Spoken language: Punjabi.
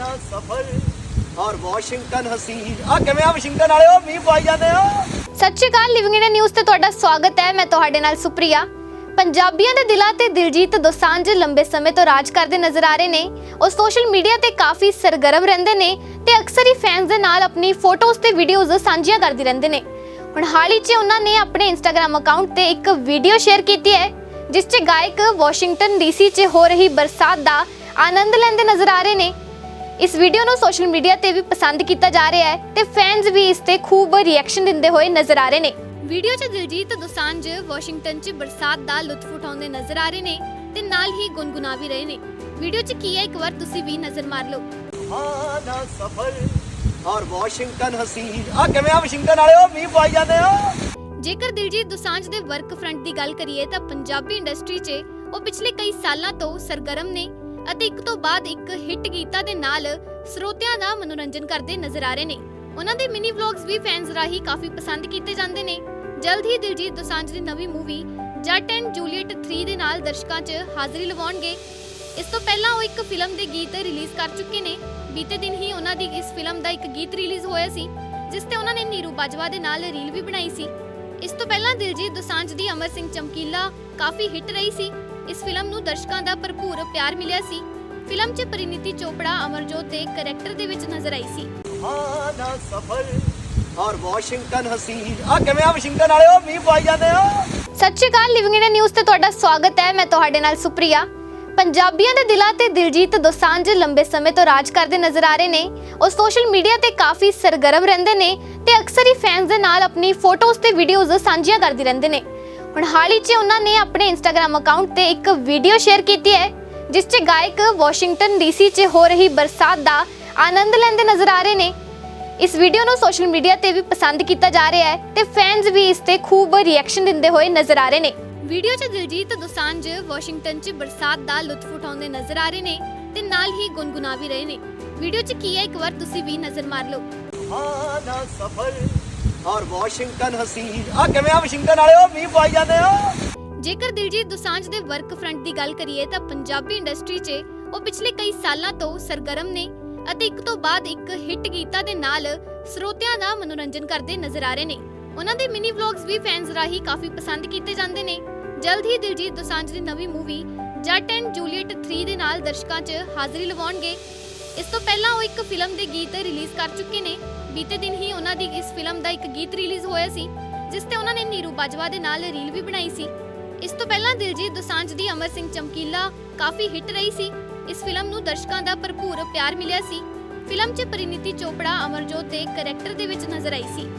ਨਾ ਸਫਰ। ਔਰ ਵਾਸ਼ਿੰਗਟਨ ਹਸੀਨ ਆ ਕਿਵੇਂ ਆ ਵਾਸ਼ਿੰਗਟਨ ਵਾਲਿਓ? ਮੀਂਹ ਪਾਈ ਜਾਂਦੇ ਆ ਸਤਿ ਸ਼੍ਰੀ ਅਕਾਲ ਲਿਵਿੰਗ ਇੰਡੀਆ ਨਿਊਜ਼ ਤੇ ਤੁਹਾਡਾ ਸਵਾਗਤ ਹੈ। ਮੈਂ ਤੁਹਾਡੇ ਨਾਲ ਸੁਪ੍ਰਿਆ। ਪੰਜਾਬੀਆਂ ਦੇ ਦਿਲਾਂ ਤੇ ਦਿਲਜੀਤ ਦੋਸਾਂਝ ਲੰਬੇ ਸਮੇਂ ਤੋਂ ਰਾਜ ਕਰਦੇ ਨਜ਼ਰ ਆ ਰਹੇ ਨੇ। ਉਹ ਸੋਸ਼ਲ ਮੀਡੀਆ ਤੇ ਕਾਫੀ ਸਰਗਰਮ ਰਹਿੰਦੇ ਨੇ ਤੇ ਅਕਸਰ ਹੀ ਫੈਨਸ ਦੇ ਨਾਲ ਆਪਣੀ ਫੋਟੋਜ਼ ਤੇ ਵੀਡੀਓਜ਼ ਸਾਂਝੀਆਂ ਕਰਦੇ ਰਹਿੰਦੇ ਨੇ। ਹੁਣ ਹਾਲ ਹੀ 'ਚ ਉਹਨਾਂ ਨੇ ਆਪਣੇ ਇੰਸਟਾਗ੍ਰam ਅਕਾਊਂਟ ਤੇ ਇੱਕ ਵੀਡੀਓ ਸ਼ੇਅਰ ਕੀਤੀ ਹੈ, ਜਿਸ 'ਚ ਗਾਇਕ ਵਾਸ਼ਿੰਗਟਨ ਡੀਸੀ 'ਚ ਹੋ ਰਹੀ ਬਰਸਾਤ ਦਾ ਆਨੰਦ ਲੈਂਦੇ ਨਜ਼ਰ ਆ ਰਹੇ ਨੇ। ਇਸ ਵੀਡੀਓ ਨੂੰ ਸੋਸ਼ਲ ਮੀਡੀਆ ਤੇ ਵੀ ਪਸੰਦ ਕੀਤਾ ਜਾ ਰਿਹਾ ਹੈ ਤੇ ਫੈਨਸ ਵੀ ਇਸ ਤੇ ਖੂਬ ਰਿਐਕਸ਼ਨ ਦਿੰਦੇ ਹੋਏ ਨਜ਼ਰ ਆ ਰਹੇ ਨੇ। ਵੀਡੀਓ 'ਚ ਦਿਲਜੀਤ ਦੋਸਾਂਝ ਵਾਸ਼ਿੰਗਟਨ 'ਚ ਬਰਸਾਤ ਦਾ ਲੁਤਫ ਉਠਾਉਂਦੇ ਨਜ਼ਰ ਆ ਰਹੇ ਨੇ ਤੇ ਨਾਲ ਹੀ ਗੁੰਗੁਣਾ ਵੀ ਰਹੇ ਨੇ। ਵੀਡੀਓ 'ਚ ਕੀ ਹੈ? ਇੱਕ ਵਾਰ ਤੁਸੀਂ ਵੀ ਨਜ਼ਰ ਮਾਰ ਲਓ। ਹਾਂ ਨਾ ਸਫਰ ਔਰ ਵਾਸ਼ਿੰਗਟਨ ਹਸੀਨ। ਆ ਕਿਵੇਂ ਆ ਵਾਸ਼ਿੰਗਟਨ ਵਾਲਿਓ ਮੀਂਹ ਪਾਈ ਜਾਂਦੇ ਆ। ਜੇਕਰ ਦਿਲਜੀਤ ਦੋਸਾਂਝ ਦੇ ਵਰਕ ਫਰੰਟ ਦੀ ਗੱਲ ਕਰੀਏ ਤਾਂ ਪੰਜਾਬੀ ਇੰਡਸਟਰੀ 'ਚ ਉਹ ਪਿਛਲੇ ਕਈ ਸਾਲਾਂ ਤੋਂ ਸਰਗਰਮ ਨੇ। ਅਤੇ ਇੱਕ ਤੋਂ ਬਾਅਦ ਇੱਕ ਹਿੱਟ ਗੀਤਾਂ ਦੇ ਨਾਲ ਸਰੋਤਿਆਂ ਦਾ ਮਨੋਰੰਜਨ ਕਰਦੇ ਨਜ਼ਰ ਆ ਰਹੇ ਨੇ। ਉਹਨਾਂ ਦੇ ਮਿਨੀ ਵਲੌਗਸ ਵੀ ਫੈਨਸ ਰਾਹੀਂ ਕਾਫੀ ਪਸੰਦ ਕੀਤੇ ਜਾਂਦੇ ਨੇ। ਜਲਦ ਹੀ ਦਿਲਜੀਤ ਦੋਸਾਂਝ ਦੀ ਨਵੀਂ ਮੂਵੀ ਜੱਟ ਐਂਡ ਜੂਲੀਅਟ 3 ਦੇ ਨਾਲ ਦਰਸ਼ਕਾਂ 'ਚ ਹਾਜ਼ਰੀ ਲਵਾਉਣਗੇ। ਇਸ ਤੋਂ ਪਹਿਲਾਂ ਉਹ ਇੱਕ ਫਿਲਮ ਦੇ ਗੀਤ ਰਿਲੀਜ਼ ਕਰ ਚੁੱਕੇ ਨੇ। ਬੀਤੇ ਦਿਨ ਹੀ ਉਹਨਾਂ ਦੀ ਇਸ ਫਿਲਮ ਦਾ ਇੱਕ ਗੀਤ ਰਿਲੀਜ਼ ਹੋਇਆ ਸੀ, ਜਿਸ ਤੇ ਉਹਨਾਂ ਨੇ ਨੀਰੂ ਬਾਜਵਾ ਦੇ ਨਾਲ ਰੀਲ ਵੀ ਬਣਾਈ ਸੀ। ਇਸ ਤੋਂ ਪਹਿਲਾਂ ਦਿਲਜੀਤ ਦੋਸਾਂਝ ਦੀ ਅਮਰ ਸਿੰਘ ਚਮਕੀਲਾ ਕਾਫੀ ਹਿੱਟ ਰਹੀ ਸੀ। ਇਸ ਫਿਲਮ ਨੂੰ ਦਰਸ਼ਕਾਂ ਦਾ ਭਰਪੂਰ ਪਿਆਰ ਮਿਲਿਆ ਸੀ। ਫਿਲਮ 'ਚ ਪਰਿਨੀਤੀ ਚੋਪੜਾ ਅਮਰਜੋਤ ਦੇ ਕੈਰੈਕਟਰ ਦੇ ਵਿੱਚ ਨਜ਼ਰ ਆਈ ਸੀ। ਹਾਂ ਨਾ ਸਫਰ ਔਰ ਵਾਸ਼ਿੰਗਟਨ ਹਸੀਨ। ਆ ਕਿਵੇਂ ਆ ਵਾਸ਼ਿੰਗਟਨ ਵਾਲਿਓ? ਮੀਂਹ ਪਾਈ ਜਾਂਦੇ ਆ ਸਤਿ ਸ਼੍ਰੀ ਅਕਾਲ ਲਿਵਿੰਗ ਇੰਡੀਆ ਨਿਊਜ਼ ਤੇ ਤੁਹਾਡਾ ਸਵਾਗਤ ਹੈ। ਮੈਂ ਤੁਹਾਡੇ ਨਾਲ ਸੁਪ੍ਰਿਆ। ਪੰਜਾਬੀਆਂ ਦੇ ਦਿਲਾਂ ਤੇ ਦਿਲਜੀਤ ਦੋਸਾਂਝ ਲੰਬੇ ਸਮੇਂ ਤੋਂ ਰਾਜ ਕਰਦੇ ਨਜ਼ਰ ਆ ਰਹੇ ਨੇ। ਉਹ ਸੋਸ਼ਲ ਮੀਡੀਆ ਤੇ ਕਾਫੀ ਸਰਗਰਮ ਰਹਿੰਦੇ ਨੇ ਤੇ ਅਕਸਰ ਹੀ ਫੈਨਸ ਦੇ ਨਾਲ ਆਪਣੀ ਫੋਟੋਜ਼ ਤੇ ਵੀਡੀਓਜ਼ ਸਾਂਝੀਆਂ ਕਰਦੇ ਰਹਿੰਦੇ ਨੇ। ਹੁਣ ਹਾਲ ਹੀ 'ਚ ਉਹਨਾਂ ਨੇ ਆਪਣੇ ਇੰਸਟਾਗ੍ਰam ਅਕਾਊਂਟ ਤੇ ਇੱਕ ਵੀਡੀਓ ਸ਼ੇਅਰ ਕੀਤੀ ਹੈ ਜਿਸ 'ਚ ਗਾਇਕ ਵਾਸ਼ਿੰਗਟਨ ਡੀਸੀ 'ਚ ਹੋ ਰਹੀ ਬਰਸਾਤ ਦਾ ਆਨੰਦ ਲੈਂਦੇ ਨਜ਼ਰ ਆ ਰਹੇ ਨੇ। ਇਸ ਵੀਡੀਓ ਨੂੰ ਸੋਸ਼ਲ ਮੀਡੀਆ ਤੇ ਵੀ ਪਸੰਦ ਕੀਤਾ ਜਾ ਰਿਹਾ ਹੈ ਤੇ ਫੈਨਸ ਵੀ ਇਸ ਤੇ ਖੂਬ ਰਿਐਕਸ਼ਨ ਦਿੰਦੇ ਹੋਏ ਨਜ਼ਰ ਆ ਰਹੇ ਨੇ। ਵੀਡੀਓ 'ਚ ਦਿਲਜੀਤ ਦੋਸਾਂਝ ਵਾਸ਼ਿੰਗਟਨ 'ਚ ਬਰਸਾਤ ਦਾ ਲੁਤਫ ਉਠਾਉਂਦੇ ਨਜ਼ਰ ਆ ਰਹੇ ਨੇ ਤੇ ਨਾਲ ਹੀ ਗੁੰਗੁਣਾ ਵੀ ਰਹੇ ਨੇ। ਵੀਡੀਓ 'ਚ ਕੀ ਹੈ ਇੱਕ ਵਾਰ ਤੁਸੀਂ ਵੀ ਨਜ਼ਰ ਮਾਰ ਲਓ। ਹਾਂ ਨਾ ਸਫਰ। ਔਰ ਵਾਸ਼ਿੰਗਟਨ ਹਸੀਨ ਆ ਕਿਵੇਂ ਆ ਵਾਸ਼ਿੰਗਟਨ ਵਾਲਿਓ ਮੀਂਹ ਪਾਈ ਜਾਂਦੇ ਆ। ਜੇਕਰ ਦਿਲਜੀਤ ਦੋਸਾਂਝ ਦੇ ਵਰਕ ਫਰੰਟ ਦੀ ਗੱਲ ਕਰੀਏ ਤਾਂ ਪੰਜਾਬੀ ਇੰਡਸਟਰੀ 'ਚ ਉਹ ਪਿਛਲੇ ਕਈ ਸਾਲਾਂ ਤੋਂ ਸਰਗਰਮ ਨੇ ਅਤੇ ਇੱਕ ਤੋਂ ਬਾਅਦ ਇੱਕ ਹਿੱਟ ਗੀਤਾਂ ਦੇ ਨਾਲ ਸਰੋਤਿਆਂ ਦਾ ਮਨੋਰੰਜਨ ਕਰਦੇ ਨਜ਼ਰ ਆ ਰਹੇ ਨੇ। ਉਹਨਾਂ ਦੇ ਮਿਨੀ ਵਲੌਗਸ ਵੀ ਫੈਨਸ ਰਾਹੀਂ ਕਾਫੀ ਪਸੰਦ ਕੀਤੇ ਜਾਂਦੇ ਨੇ। ਜਲਦ ਹੀ ਦਿਲਜੀਤ ਦੋਸਾਂਝ ਦੀ ਨਵੀਂ ਮੂਵੀ ਜੱਟ ਐਂਡ ਜੂਲੀਅਟ 3 ਦੇ ਨਾਲ ਦਰਸ਼ਕਾਂ 'ਚ ਹਾਜ਼ਰੀ ਲਵਾਉਣਗੇ। ਇਸ ਤੋਂ ਪਹਿਲਾਂ ਉਹ ਇੱਕ ਫਿਲਮ ਦੇ ਗੀਤ ਰਿਲੀਜ਼ ਕਰ ਚੁੱਕੇ ਨੇ। ਬੀਤੇ ਦਿਨ ਹੀ ਉਹਨਾਂ ਦੀ ਇਸ ਫਿਲਮ ਦਾ ਇੱਕ ਗੀਤ ਰਿਲੀਜ਼ ਹੋਇਆ ਸੀ, ਜਿਸ ਤੇ ਉਹਨਾਂ ਨੇ ਨੀਰੂ ਬਾਜਵਾ ਦੇ ਨਾਲ ਰੀਲ ਵੀ ਬਣਾਈ ਸੀ। ਇਸ ਤੋਂ ਪਹਿਲਾਂ ਦਿਲਜੀਤ ਦੋਸਾਂਝ ਦੀ ਅਮਰ ਸਿੰਘ ਚਮਕੀਲਾ ਕਾਫੀ ਹਿੱਟ ਰਹੀ ਸੀ। ਇਸ ਫਿਲਮ ਨੂੰ ਦਰਸ਼ਕਾਂ ਦਾ ਭਰਪੂਰ ਪਿਆਰ ਮਿਲਿਆ ਸੀ। ਫਿਲਮ 'ਚ ਪਰਿਨੀਤੀ ਚੋਪੜਾ, ਅਮਰਜੋਤ ਦੇ ਕੈਰੈਕਟਰ ਦੇ ਵਿੱਚ ਨਜ਼ਰ ਆਈ ਸੀ।